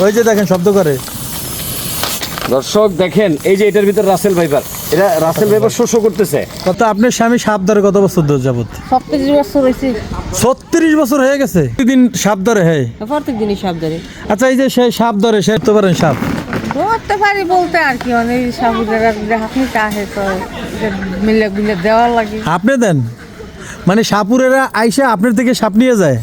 ওই যে দেখেন শব্দ করে। দর্শক দেখেন এই যে এটার ভিতর রাসেল ভাইপার এটা রাসেল ভাইপার শোষো করতেছে। কত আপনার স্বামী সাপ ধরে কত বছর ধরে যাবত সপ্তাহ বছর হয়েছে। ছত্রিশ বছর হয়ে গেছে? দিন সাপ ধরে হ্যাঁ প্রত্যেক দিনই সাপ ধরে। আচ্ছা এই যে সেই সাপ ধরে সে তো পারেন সাপ। ধরতে পারি বলতে আর কি অনেক সাবুদারা আপনি চাহে তো মিলে মিলে দেওয়ার লাগে। আপনি দেন। মানে সাপুরেরা আইসা আপনার থেকে সাপ নিয়ে যায়।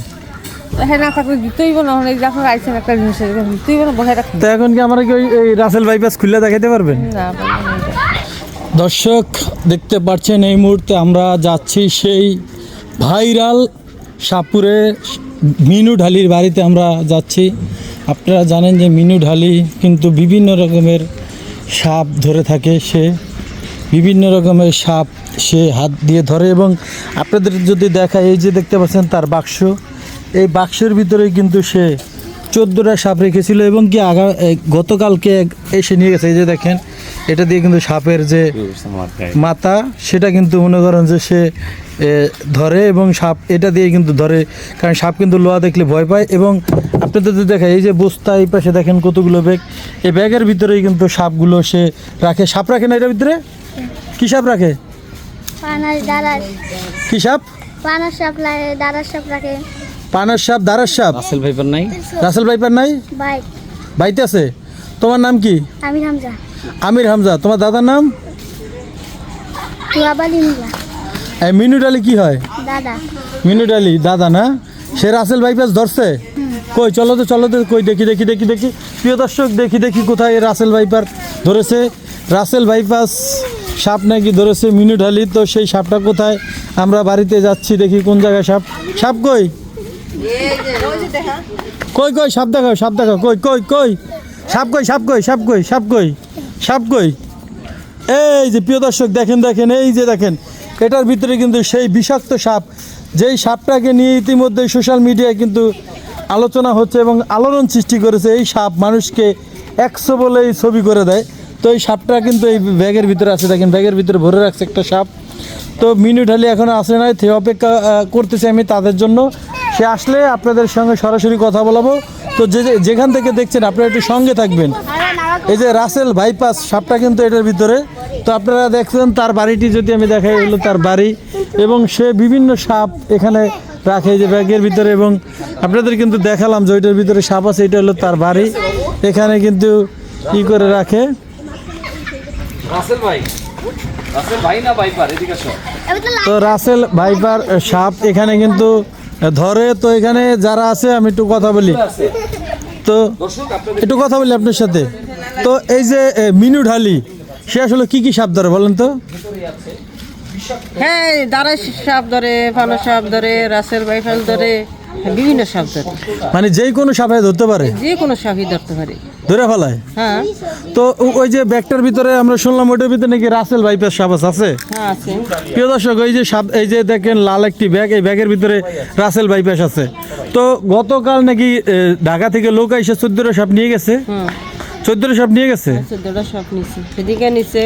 হ্যাঁ না থাকলে দিতেই না অনেক যখন আইসেন একটা জিনিস দিতেই না বসে রাখেন তো এখন কি আমরা কি এই রাসেল বাইপাস খুলে দেখাতে পারবেন পারবেন না। দর্শক দেখতে পাচ্ছেন এই মুহূর্তে আমরা যাচ্ছি সেই ভাইরাল সাপুরে মিনু ঢালির বাড়িতে আমরা যাচ্ছি। আপনারা জানেন যে মিনু ঢালি কিন্তু বিভিন্ন রকমের সাপ ধরে থাকে সে। বিভিন্ন রকমের সাপ সে হাত দিয়ে ধরে এবং আপনাদের যদি দেখা এই যে দেখতে পাচ্ছেন তার বাক্স এই বাক্সের ভিতরে কিন্তু সে চোদ্দোটা সাপ রেখেছিল এবং কি আগা গতকালকে এসে নিয়ে গেছে। এই যে দেখেন এটা দিয়ে কিন্তু সাপের যে মাথা সেটা কিন্তু মনে করেন যে সে ধরে এবং সাপ এটা দিয়ে কিন্তু ধরে। কারণ সাপ কিন্তু লোহা দেখলে ভয় পায় এবং আপনাদের যদি দেখা এই যে বস্তা এই পাশে দেখেন কতগুলো ব্যাগ। এই ব্যাগের ভিতরেই কিন্তু সাপগুলো সে রাখে। সাপ রাখে না এটার ভিতরে? কি সাপ রাখে? কি সাপ? সাপ সাপ রাখে। পানার সাপ দারার সাপ? রাসেল ভাইপার নাই। রাসেল ভাইপার নাই? বাইক বাড়িতে আছে? তোমার নাম কি? আমি হামজা। আমির হামজা। তোমার দাদার নাম? মিনুট আলী কি হয়? দাদা। মিনুট আলী দাদা না? সে রাসেল বাইপাস ধরছে? কই চলো তো চলো তো কই দেখি দেখি দেখি দেখি। প্রিয় দর্শক দেখি দেখি কোথায় রাসেল ভাইপার ধরেছে। রাসেল বাইপাস সাপ নাকি ধরেছে মিনুট আলী তো সেই সাপটা কোথায়? আমরা বাড়িতে যাচ্ছি দেখি কোন জায়গায় সাপ। সাপ কই? কই কই, সাপ দেখাও সাপ দেখাও, কই কই কই? সাপ কই সাপ কই সাপ কই সাপ কই সাপ কই? এই যে প্রিয় দর্শক, দেখেন দেখেন, এই যে দেখেন, এটার ভিতরে কিন্তু সেই বিষাক্ত সাপ, যেই সাপটাকে নিয়ে ইতিমধ্যে সোশ্যাল মিডিয়ায় কিন্তু আলোচনা হচ্ছে এবং আলোড়ন সৃষ্টি করেছে, এই সাপ মানুষকে একশো বলে এই ছবি করে দেয়। তো এই সাপটা কিন্তু এই ব্যাগের ভিতরে আছে, দেখেন, ব্যাগের ভিতরে ভরে রাখছে একটা সাপ। তো মিনু ঢালি এখনও আসে নাই অপেক্ষা করতেছি আমি তাদের জন্য। সে আসলে আপনাদের সঙ্গে সরাসরি কথা বলাবো। তো যে যে- যেখান থেকে দেখছেন আপনারা একটু সঙ্গে থাকবেন। এই যে রাসেল বাইপাস সাপটা কিন্তু এটার ভিতরে। তো আপনারা দেখছেন তার বাড়িটি যদি আমি দেখাই হলো তার বাড়ি। এবং সে বিভিন্ন সাপ এখানে রাখে যে ব্যাগের ভিতরে। এবং আপনাদের কিন্তু দেখালাম যে ওইটার ভিতরে সাপ আছে এটা হলো তার বাড়ি। এখানে কিন্তু ই করে রাখে। রাসেল ভাই। রাসেল ভাই না ভাইপার এদিকে আসো। তো রাসেল ভাইপার সাপ এখানে কিন্তু ধরে তো এখানে যারা আছে আমি একটু কথা বলি। তো একটু কথা বলি আপনার সাথে। তো এই যে মিনু ঢালি সে আসলে কি কি সাপ ধরে বলেন তো? হ্যাঁ দাঁড়া সাপ ধরে পানা সাপ ধরে রাসেল বাইফাল ধরে বিভিন্ন সাপ ধরে। মানে যে কোনো সাপে ধরতে পারে? যে কোনো সাপই ধরতে পারে। ধরে ফেলায় হ্যাঁ। তো ওই যে ব্যাগটার ভিতরে আমরা শুনলাম ওইটার ভিতরে নাকি রাসেল ভাইপাস সাপ আছে, হ্যাঁ আছে। প্রিয় দর্শক এই যে সাপ এই যে দেখেন লাল একটি ব্যাগ এই ব্যাগের ভিতরে রাসেল বাইপাস আছে। তো গতকাল নাকি ঢাকা থেকে লোক এসে চোদ্দটা সাপ নিয়ে গেছে? হুম। চোদ্দটা সাপ নিয়ে গেছে? চোদ্দটা সাপ নিছে সেদিকে নিছে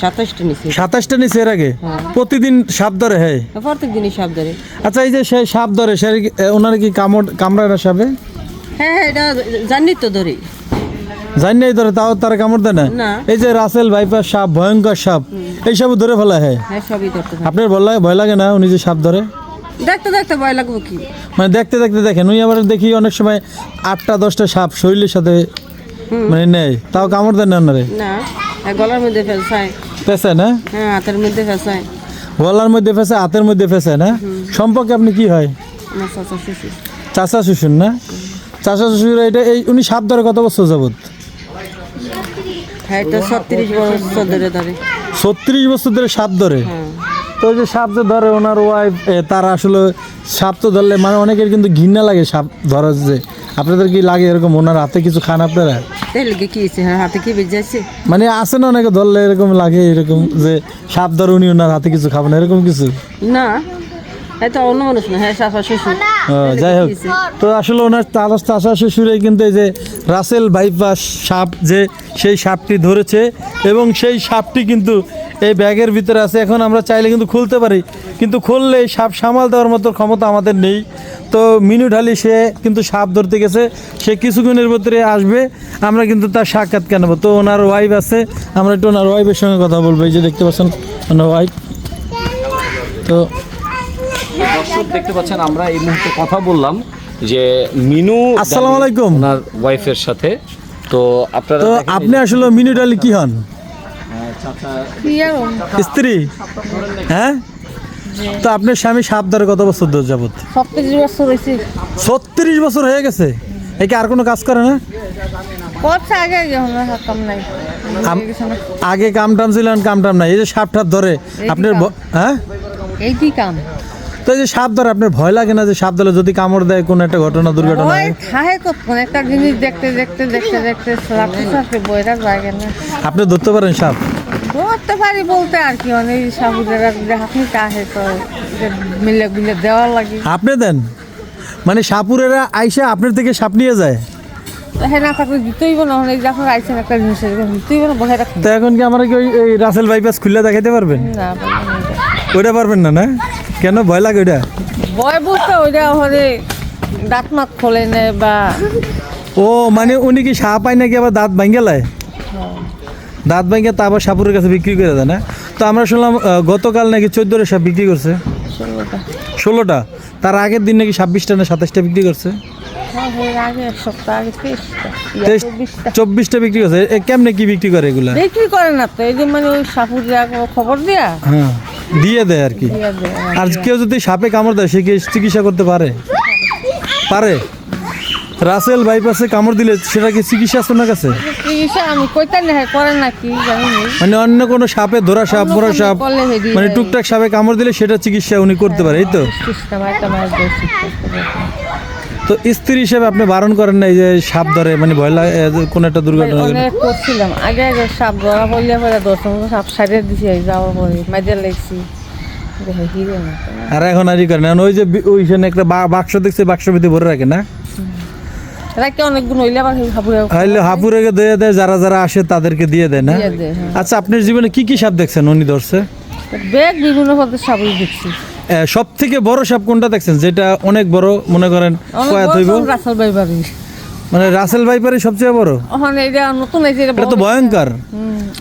সাতাশটা নিচে। এর আগে? প্রতিদিন সাপ ধরে হ্যাঁ? প্রত্যেক সাপ ধরে। আচ্ছা এই যে সাপ ধরে সে ওনার কি কামড় কামড়ায় না সাপে? হ্যাঁ হ্যাঁ এটা জানি তো ধরি। জানি ধরে তাও তারা কামড় দেয় না। এই যে রাসেল সাপ ভয়ঙ্কর সাপ এই সব ধরে ফেলা হ্যাঁ? হ্যাঁ সবই ধরতে আপনার ভয় লাগে ভয় লাগে না উনি যে সাপ ধরে? দেখতে দেখতে ভয় লাগবে কি? মানে দেখতে দেখতে দেখেন উনি আবার দেখি অনেক সময় আটটা দশটা সাপ শরীরের সাথে মানে নেয়। তাও কামড় দেন না ওনারে না গলার মধ্যে ফেলসায়। না? হ্যাঁ হাতের মধ্যে ফেলসায়। গলার মধ্যে ফেঁসে হাতের মধ্যে ফেঁসে না? সম্পর্কে আপনি কি হয়? চাচা শ্বশুর। চাচা শ্বশুর না? চাচা শ্বশুর এটা এই উনি সাপ ধরে কত বছর যাবত হ্যাঁ ছত্রিশ বছর ধরে সাপ ধরে? তো যে সাপ যে ধরে ওনার ওয়াইফ তারা আসলে সাপ তো ধরলে মানে অনেকের কিন্তু ঘৃণা লাগে সাপ ধরার যে। আপনাদের কি লাগে এরকম ওনার হাতে কিছু খান আপনারা? হ্যাঁ মানে আছে না অনেকে ধরলে এরকম লাগে এরকম যে সাপ ধরে উনি ওনার হাতে কিছু খাবেন এরকম কিছু? না। যাই হোক তো আসলে ওনার তারা চাষা শ্বশুরে কিন্তু এই যে রাসেল বাইপাস সাপ যে সেই সাপটি ধরেছে এবং সেই সাপটি কিন্তু এই ব্যাগের ভিতরে আছে। এখন আমরা চাইলে কিন্তু খুলতে পারি কিন্তু খুললে এই সাপ সামাল দেওয়ার মতো ক্ষমতা আমাদের নেই। তো মিনু ঢালি সে কিন্তু সাপ ধরতে গেছে সে কিছুক্ষণের ভিতরে আসবে আমরা কিন্তু তার সাক্ষাৎ নেব। তো ওনার ওয়াইফ আছে আমরা একটু ওনার ওয়াইফের সঙ্গে কথা বলব। এই যে দেখতে পাচ্ছেন ওনার ওয়াইফ তো দর্শক দেখতে পাচ্ছেন আমরা এই মুহূর্তে কথা বললাম যে মিনু আসসালামু আলাইকুম। ওনার ওয়াইফের সাথে। তো আপনারা তো আপনি আসলে মিনু ডালি কি হন? হম? স্ত্রী? হ্যাঁ? তো আপনার স্বামী সাপ ধরে কত বছর ধরে যাবত সত্তরিশ বছর হয়েছে। ছত্রিশ বছর হয়ে গেছে? একে আর কোনো কাজ করে না? আগে কাম টাম ছিল কাম টাম নাই। এই যে সাপ টাপ ধরে আপনার হ্যাঁ? এইটি কাম? তো যে সাপ ধরে আপনার ভয় লাগে না যে সাপ ধরে যদি কামড় দেয় কোনো একটা ঘটনা দুর্ঘটনা হয়? খাহে কখন একটা জিনিস দেখতে দেখতে দেখতে দেখতে সাথে সাথে বইটা জায়গা না। আপনি ধরতে পারেন সাপ? ধরতে পারি বলতে আর কি মানে সাবুদের হাতনি আহে তো যে মিলে গুলে দেওয়ার লাগে। আপনি দেন। মানে সাপুরেরা আইসা আপনার থেকে সাপ নিয়ে যায়। হ্যাঁ না থাকলে দিতেই না মানে যখন আইসেন একটা জিনিস দিতেই না এখন কি আমরা কি ওই রাসেল বাইপাস খুললে দেখাইতে পারবেন? না। ওইটা পারবেন না না? কেন? ভয় লাগে ওইটা? বয় বুঝতে ওইটা হলে দাঁত মাত খোলে নেয় বা ও মানে উনি কি সাপ পায় নাকি আবার দাঁত ভাঙ্গে লায়? দাঁত ভাঙ্গে তা আবার সাপুরের কাছে বিক্রি করে দেয় না? তো আমরা শুনলাম গতকাল নাকি চোদ্দোটা সাপ বিক্রি করছে। ষোলোটা। তার আগের দিন নাকি ছাব্বিশটা না সাতাশটা বিক্রি করছে? হ্যাঁ চব্বিশটা। বিক্রি করছে। কেমনে কি বিক্রি করে এগুলা? বিক্রি করে না তো এই যে মানে ওই সাপুর খবর দিয়া হ্যাঁ। দিয়ে দেয় আর কি। আর কেউ যদি সাপে কামড় দেয় সে কি চিকিৎসা করতে পারে? পারে। রাসেল বাইপাসে কামড় দিলে সেটা কি চিকিৎসা আছে ওনার কাছে? চিকিৎসা আমি কইতা নেই করে নাকি জানি নি। মানে অন্য কোনো সাপে ধরা সাপ ভরা মরা সাপ মানে টুকটাক সাপে কামড় দিলে সেটা চিকিৎসা উনি করতে পারে এই তো? তো স্ত্রী হিসেবে আপনি বারণ করেন না এই যে সাপ ধরে মানে ভয় লাগে কোনো একটা দুর্ঘটনা হলে। অনেক করছিলাম। আগে আগে সাপ ধরা পড়লে পরে দর্শন সাপ সাইডে দিছি যাওয়ার পরে মাঝে লাগছি। আর এখন আর ই করেন ওই যে ওইখানে একটা বাক্স দেখছে বাক্স ভিতরে ভরে রাখে না? হাপুরেকে দিয়ে দেয় যারা যারা আসে তাদেরকে দিয়ে দেয় না? হ্যাঁ। আচ্ছা আপনার জীবনে কি কি সাপ দেখছেন উনি ধরছে? ব্যাগ বিভিন্ন পদের সাবুই দেখছি। সব থেকে বড় সাপ কোনটা দেখছেন? যেটা অনেক বড় মনে করেন রাসেল ভাই মানে রাসেল ভাইপারে সবচেয়ে বড়? ওখানে এটা নতুন এই যে এটা তো ভয়ঙ্কর।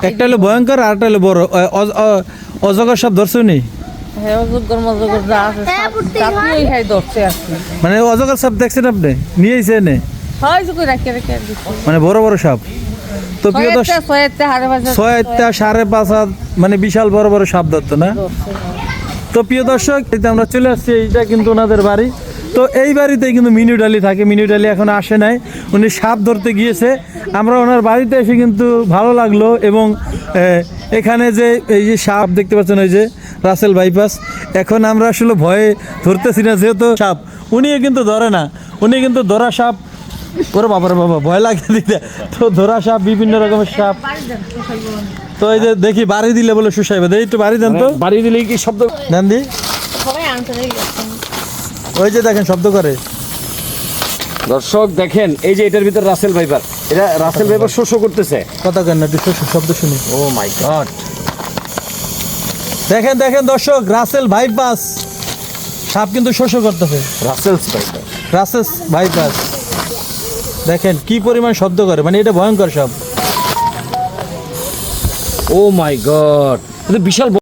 একটা হলো ভয়ঙ্কর আর একটা হলো বড়। অজগর সাপ ধরছে উনি হ্যাঁ অযোগ্যর মযোগ্যর যা আছে তাতে ওই খাই ধরছে মানে অজগর সাপ দেখছেন আপনি? নিয়েছে এনে। হয় যে কই রাখে মানে বড় বড় সাপ। তো প্রিয় দর্শক ছয় আটটা সাড়ে পাঁচ হাত মানে বিশাল বড় বড় সাপ ধরতো না? তো প্রিয় দর্শক আমরা চলে আসছি, এইটা কিন্তু ওনাদের বাড়ি। তো এই বাড়িতে কিন্তু মিনু ডালি থাকে, মিনু ডালি এখন আসে নাই। উনি সাপ ধরতে গিয়েছে। আমরা ওনার বাড়িতে এসে কিন্তু ভালো লাগল এবং এখানে যে এই যে সাপ দেখতে পাচ্ছেন, ওই যে রাসেল বাইপাস, এখন আমরা আসলে ভয়ে ধরতেছি না, যেহেতু সাপ। উনিও কিন্তু ধরে না। উনি কিন্তু ধরা সাপ। ওরে বাবারে বাবা ভয় লাগে দিতে। তো ধরা সাপ বিভিন্ন রকমের সাপ। তো এই যে দেখি বাড়ি দিলে বলে সুসাইবে। দেখি একটু বাড়ি দেন তো। বাড়ি দিলেই কি শব্দ দেন দি। ওই যে দেখেন শব্দ করে। দর্শক দেখেন এই যে এটার ভিতর রাসেল ভাইপার। এটা রাসেল ভাইপার শোষো করতেছে। কথা কেন একটু শ- শব্দ শুনি। ও মাই গড দেখেন দেখেন দর্শক রাসেল বাইপাস সাপ কিন্তু শোষ করতেছে। Russell's viper. রাসেল বাইপাস দেখেন কি পরিমাণ শব্দ করে মানে এটা ভয়ঙ্কর সব ও মাই গড বিশাল